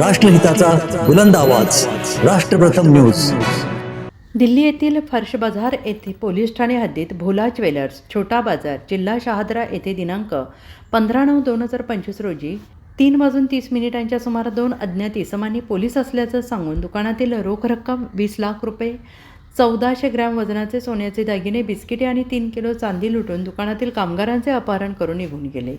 राष्ट्रहिताचा बुलंद आवाज. राष्ट्रप्रथम न्यूज. दिल्ली येथील फर्श बाजार येथे पोलीस ठाणे हद्दीत भोला ज्वेलर्स छोटा बाजार जिल्हा शहादरा येथे दिनांक पंधरा नऊ दोन हजार पंचवीस रोजी तीन वाजून तीस मिनिटांच्या सुमारास दोन अज्ञात इसमांनी पोलीस असल्याचं सांगून दुकानातील रोख रक्कम वीस लाख रुपये चौदाशे ग्रॅम वजनाचे सोन्याचे दागिने बिस्किटे आणि तीन किलो चांदी लुटून दुकानातील कामगारांचे अपहरण करून निघून गेले.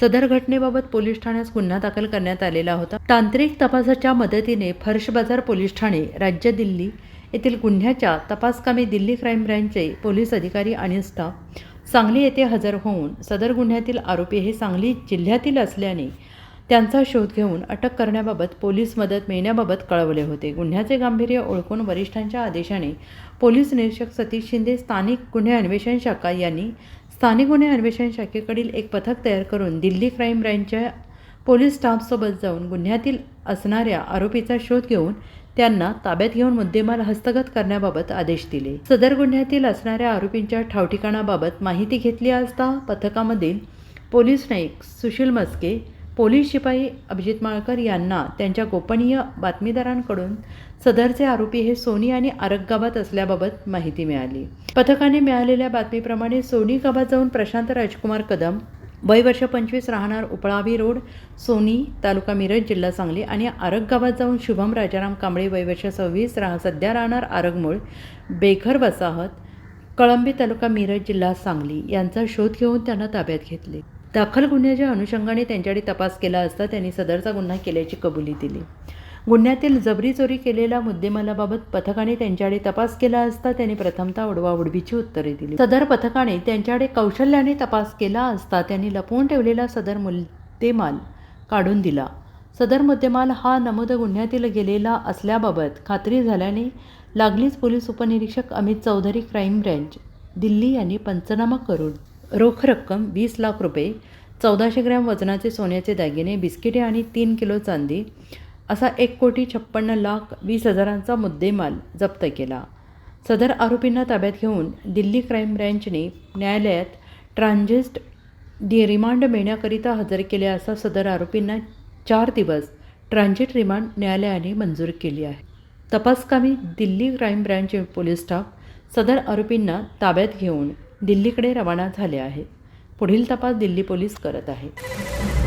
सदर घटनेबाबत पोलीस ठाण्यास गुन्हा दाखल करण्यात आलेला होता. तांत्रिक तपासाच्या मदतीने फर्श बाजार पोलीस ठाणे राज्य दिल्ली येथील गुन्ह्याच्या तपासकामी दिल्ली क्राईम ब्रँचचे पोलीस अधिकारी आणि स्टाफ सांगली येथे हजर होऊन सदर गुन्ह्यातील आरोपी हे सांगली जिल्ह्यातील असल्याने त्यांचा शोध घेऊन अटक करण्याबाबत पोलीस मदत मिळण्याबाबत कळवले होते. गुन्ह्याचे गांभीर्य ओळखून वरिष्ठांच्या आदेशाने पोलीस निरीक्षक सतीश शिंदे स्थानिक गुन्हे अन्वेषण शाखा यांनी स्थानिक गुन्हे अन्वेषण शाखेकडील एक पथक तयार करून दिल्ली क्राईम ब्रँचच्या पोलीस स्टाफसोबत जाऊन गुन्ह्यातील असणाऱ्या आरोपीचा शोध घेऊन त्यांना ताब्यात घेऊन मुद्देमाल हस्तगत करण्याबाबत आदेश दिले. सदर गुन्ह्यातील असणाऱ्या आरोपींच्या ठावठिकाणाबाबत माहिती घेतली असता पथकामधील पोलीस नाईक सुशील मस्के पोलीस शिपाई अभिजित माळकर यांना त्यांच्या गोपनीय बातमीदारांकडून सदरचे आरोपी हे सोनी आणि आरग गावात असल्याबाबत माहिती मिळाली. पथकाने मिळालेल्या बातमीप्रमाणे सोनी गावात जाऊन प्रशांत राजकुमार कदम वय वर्ष पंचवीस राहणार उपळावी रोड सोनी तालुका मिरज जिल्हा सांगली आणि आरग गावात जाऊन शुभम राजाराम कांबळे वय वर्ष सव्वीस राह सध्या राहणार आरगमूळ बेघर वसाहत कळंबी तालुका मिरज जिल्हा सांगली यांचा शोध घेऊन त्यांना ताब्यात घेतले. दाखल गुन्ह्याच्या अनुषंगाने त्यांच्याकडे तपास केला असता त्यांनी सदरचा गुन्हा केल्याची कबुली दिली. गुन्ह्यातील जबरी चोरी केलेल्या मुद्देमालाबाबत पथकाने त्यांच्याकडे तपास केला असता त्यांनी प्रथमतः उडवाउडवीची उत्तरे दिली. सदर पथकाने त्यांच्याकडे कौशल्याने तपास केला असता त्यांनी लपवून ठेवलेला सदर मुद्देमाल काढून दिला. सदर मुद्देमाल हा नमूद गुन्ह्यातील गेलेला असल्याबाबत खात्री झाल्याने लागलीच पोलीस उपनिरीक्षक अमित चौधरी क्राईम ब्रँच दिल्ली यांनी पंचनामा करून रोख रक्कम वीस लाख रुपये चौदाशे ग्रॅम वजनाचे सोन्याचे दागिने बिस्किटे आणि तीन किलो चांदी असा एक कोटी छप्पन्न लाख वीस हजारांचा मुद्देमाल जप्त केला. सदर आरोपींना ताब्यात घेऊन दिल्ली क्राईम ब्रँचने न्यायालयात ट्रान्झिस्ट दि रिमांड मिळण्याकरिता हजर केले असा सदर आरोपींना चार दिवस ट्रान्झिट रिमांड न्यायालयाने मंजूर केली आहे. तपासकामी Delhi crime branch police staff सदर आरोपींना ताब्यात घेऊन दिल्लीकडे रवाना झाले आहेत पुढील तपास दिल्ली पोलीस करत आहेत